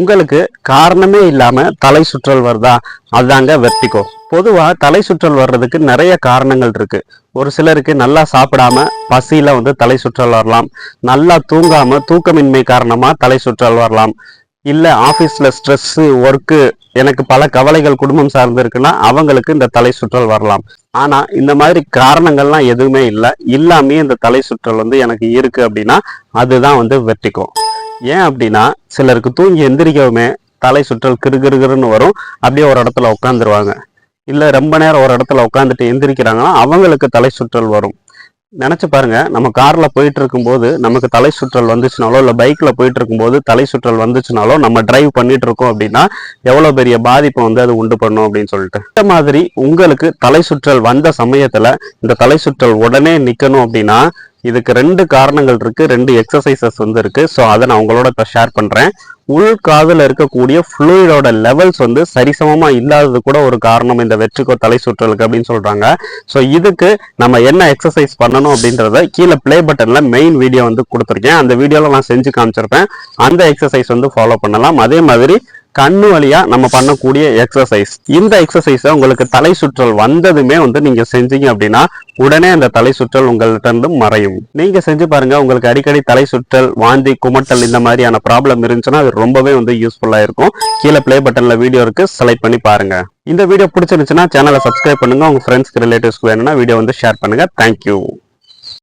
உங்களுக்கு காரணமே இல்லாமல் தலை சுற்றல் வருதா? அதுதாங்க வெர்டிகோ. பொதுவாக தலை சுற்றல் வர்றதுக்கு நிறைய காரணங்கள் இருக்குது ஒரு சிலருக்கு நல்லா சாப்பிடாம பசியில் வந்து தலை சுற்றல் வரலாம். நல்லா தூங்காமல் தூக்கமின்மை காரணமாக தலை சுற்றல் வரலாம். இல்லை ஆஃபீஸில் ஸ்ட்ரெஸ்ஸு ஒர்க்கு எனக்கு பல கவலைகள் குடும்பம் சார்ந்து இருக்குன்னா அவங்களுக்கு இந்த தலை சுற்றல் வரலாம். ஆனால் இந்த மாதிரி காரணங்கள்லாம் எதுவுமே இல்லை. இல்லாமே இந்த தலை சுற்றல் வந்து எனக்கு இருக்குது அப்படின்னா அதுதான் வந்து வெர்டிகோ. ஏன் அப்படின்னா சிலருக்கு தூங்கி எந்திரிக்கவுமே தலை சுற்றல் கிருகிருகிருன்னு வரும். அப்படியே ஒரு இடத்துல உட்காந்துருவாங்க இல்லை ரொம்ப நேரம் ஒரு இடத்துல உட்காந்துட்டு எந்திரிக்கிறாங்கன்னா அவங்களுக்கு தலை சுற்றல் வரும். நினச்சி பாருங்க நம்ம காரில் போயிட்டு இருக்கும்போது நமக்கு தலை சுற்றல் வந்துச்சுனாலோ இல்லை பைக்கில் போயிட்டு இருக்கும்போது தலை சுற்றல் வந்துச்சுனாலோ நம்ம டிரைவ் பண்ணிட்டு இருக்கோம் அப்படின்னா எவ்வளோ பெரிய பாதிப்பை வந்து அது உண்டு பண்ணும் அப்படின்னு சொல்லிட்டு. இந்த மாதிரி உங்களுக்கு தலை சுற்றல் வந்த சமயத்தில் இந்த தலை சுற்றல் உடனே நிற்கணும் அப்படின்னா இதுக்கு ரெண்டு காரணங்கள் இருக்கு ரெண்டு எக்ஸசைசஸ் வந்து இருக்கு. ஸோ அதை நான் உங்களோட இப்போ ஷேர் பண்ணுறேன் உள் காதில் இருக்கக்கூடிய ஃப்ளூயிடோட லெவல்ஸ் வந்து சரிசமமாக இல்லாதது கூட ஒரு காரணம் இந்த வெற்றிக்கோ தலை சுற்றலுக்கு அப்படின்னு சொல்கிறாங்க ஸோ இதுக்கு நம்ம என்ன எக்ஸசைஸ் பண்ணணும் அப்படின்றத கீழே ப்ளே பட்டனில் மெயின் வீடியோ வந்து கொடுத்துருக்கேன். அந்த வீடியோவில் நான் செஞ்சு காமிச்சிருப்பேன். அந்த எக்ஸசைஸ் வந்து ஃபாலோ பண்ணலாம். அதே மாதிரி கண்ணு வழியாக நம்ம பண்ணக்கூடிய எக்ஸசைஸ் இந்த எக்ஸசைஸை உங்களுக்கு தலை சுற்றல் வந்ததுமே வந்து நீங்கள் செஞ்சீங்க அப்படின்னா உடனே அந்த தலை சுற்றல் உங்கள்கிட்ட இருந்து மறையும். நீங்கள் செஞ்சு பாருங்க உங்களுக்கு அடிக்கடி தலை சுற்றல் வாந்தி குமட்டல் இந்த மாதிரியான ப்ராப்ளம் இருந்துச்சுன்னா அது ரொம்பவே வந்து யூஸ்ஃபுல்லாக இருக்கும். கீழே ப்ளே பட்டனில் வீடியோ இருக்கு செலக்ட் பண்ணி பாருங்க. இந்த வீடியோ பிடிச்சிருந்துச்சுன்னா சேனலை சப்ஸ்கிரைப் பண்ணுங்க. உங்க ஃப்ரெண்ட்ஸ்க்கு ரிலேட்டிவ்ஸ்க்கு வேணும்னா வீடியோ வந்து ஷேர் பண்ணுங்க. தேங்க்யூ